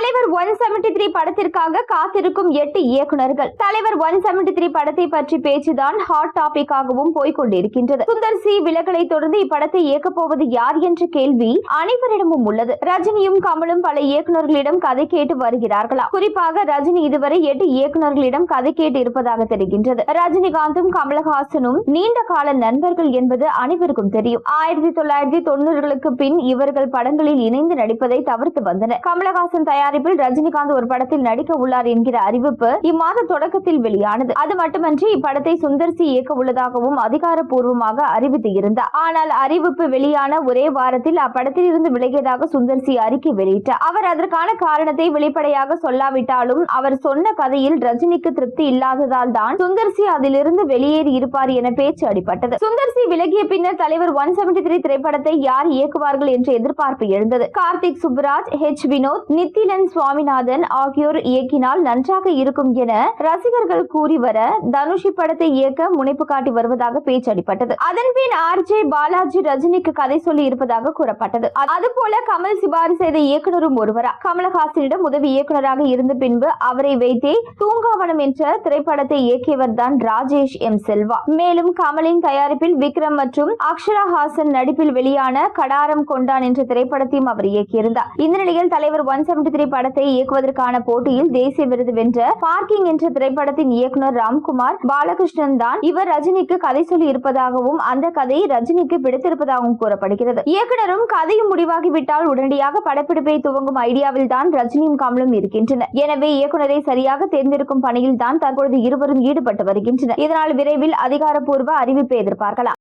தலைவர் one seventy three படத்திற்காக காத்திருக்கும் எட்டு இயக்குநர்கள். தலைவர் ஒன் செவன்டி த்ரீ படத்தை பற்றி பேச்சுதான் ஹாட் டாபிக்காகவும் போய்கொண்டிருக்கின்றது சுந்தர் சி. விலகலை தொடர்ந்து இப்படத்தை இயக்கப் போவது யார் என்ற கேள்வி அனைவரிடமும் உள்ளது. ரஜினியும் கமலும் பல இயக்குநர்களிடம் கதை கேட்டு வருகிறார்களா? குறிப்பாக ரஜினி இதுவரை எட்டு இயக்குநர்களிடம் கதை கேட்டு இருப்பதாக தெரிகின்றது. ரஜினிகாந்தும் கமலஹாசனும் நீண்ட கால நண்பர்கள் என்பது அனைவருக்கும் தெரியும். ஆயிரத்தி தொள்ளாயிரத்தி தொண்ணூறுகளுக்கு பின் இவர்கள் படங்களில் இணைந்து நடிப்பதை தவிர்த்து வந்தனர். கமலஹாசன் தயார் தயாரிப்பில் ரஜினிகாந்த் ஒரு படத்தில் நடிக்க உள்ளார் என்கிற அறிவிப்பு இம்மாத தொடக்கத்தில் வெளியானது. அது மட்டுமன்றி இப்படத்தை சுந்தர் சி இயக்க உள்ளதாகவும் அதிகாரப்பூர்வமாக அறிவித்து இருந்தார். ஆனால் அறிவிப்பு வெளியான ஒரே வாரத்தில் அப்படத்தில் இருந்து விலகியதாக சுந்தர் சி அறிக்கை வெளியிட்டார். அவர் அதற்கான காரணத்தை வெளிப்படையாக சொல்லாவிட்டாலும் அவர் சொன்ன கதையில் ரஜினிக்கு திருப்தி இல்லாததால் தான் சுந்தர் சி அதிலிருந்து வெளியேறி இருப்பார் என பேச்சு அடிபட்டது. சுந்தர் சி விலகிய பின்னர் தலைவர் ஒன் செவன்டி த்ரீ திரைப்படத்தை யார் இயக்குவார்கள் என்ற எதிர்பார்ப்பு எழுந்தது. கார்த்திக் சுப்ராஜ் ஹெச் வினோத் நித்திலன் சுவாமிநாதன் ஆகியோர் இயக்கினால் நன்றாக இருக்கும் என ரசிகர்கள் கூறி வர தனுஷி படத்தை இயக்க முனைப்பு காட்டி வருவதாக பேச்சடிப்பட்டது அதன் பின் ஆர் ஜே பாலாஜி ரஜினிக்கு கதை சொல்லி இருப்பதாக கூறப்பட்டது. அதுபோல கமல் சிபாரி செய்த இயக்குனரும் ஒருவரா. கமலஹாசனிடம் உதவி இயக்குனராக இருந்த பின்பு அவரை வைத்தே தூங்காவனம் என்ற திரைப்படத்தை இயக்கியவர் தான் ராஜேஷ் எம் செல்வா. மேலும் கமலின் தயாரிப்பில் விக்ரம் மற்றும் அக்ஷரா ஹாசன் நடிப்பில் வெளியான கடாரம் கொண்டான் என்ற திரைப்படத்தையும் அவர் இயக்கியிருந்தார். இந்த நிலையில் தலைவர் ஒன் செவன்டி த்ரீ படத்தை இயக்குவதற்கான போட்டியில் தேசிய விருது வென்ற பார்க்கிங் என்ற திரைப்படத்தின் இயக்குனர் ராம்குமார் பாலகிருஷ்ணன் தான் இவர் ரஜினிக்கு கதை சொல்லி இருப்பதாகவும் அந்த கதை ரஜினிக்கு பிடித்திருப்பதாகவும் கூறப்படுகிறது. இயக்குனரும் கதையும் முடிவாகிவிட்டால் உடனடியாக படப்பிடிப்பை துவங்கும் ஐடியாவில் தான் ரஜினியும் கமலும் இருக்கின்றனர் எனவே இயக்குனரை சரியாக தேர்ந்தெடுக்கும் பணியில் தான் தற்பொழுது இருவரும் ஈடுபட்டு வருகின்றனர். இதனால் விரைவில் அதிகாரப்பூர்வ அறிவிப்பை எதிர்பார்க்கலாம்.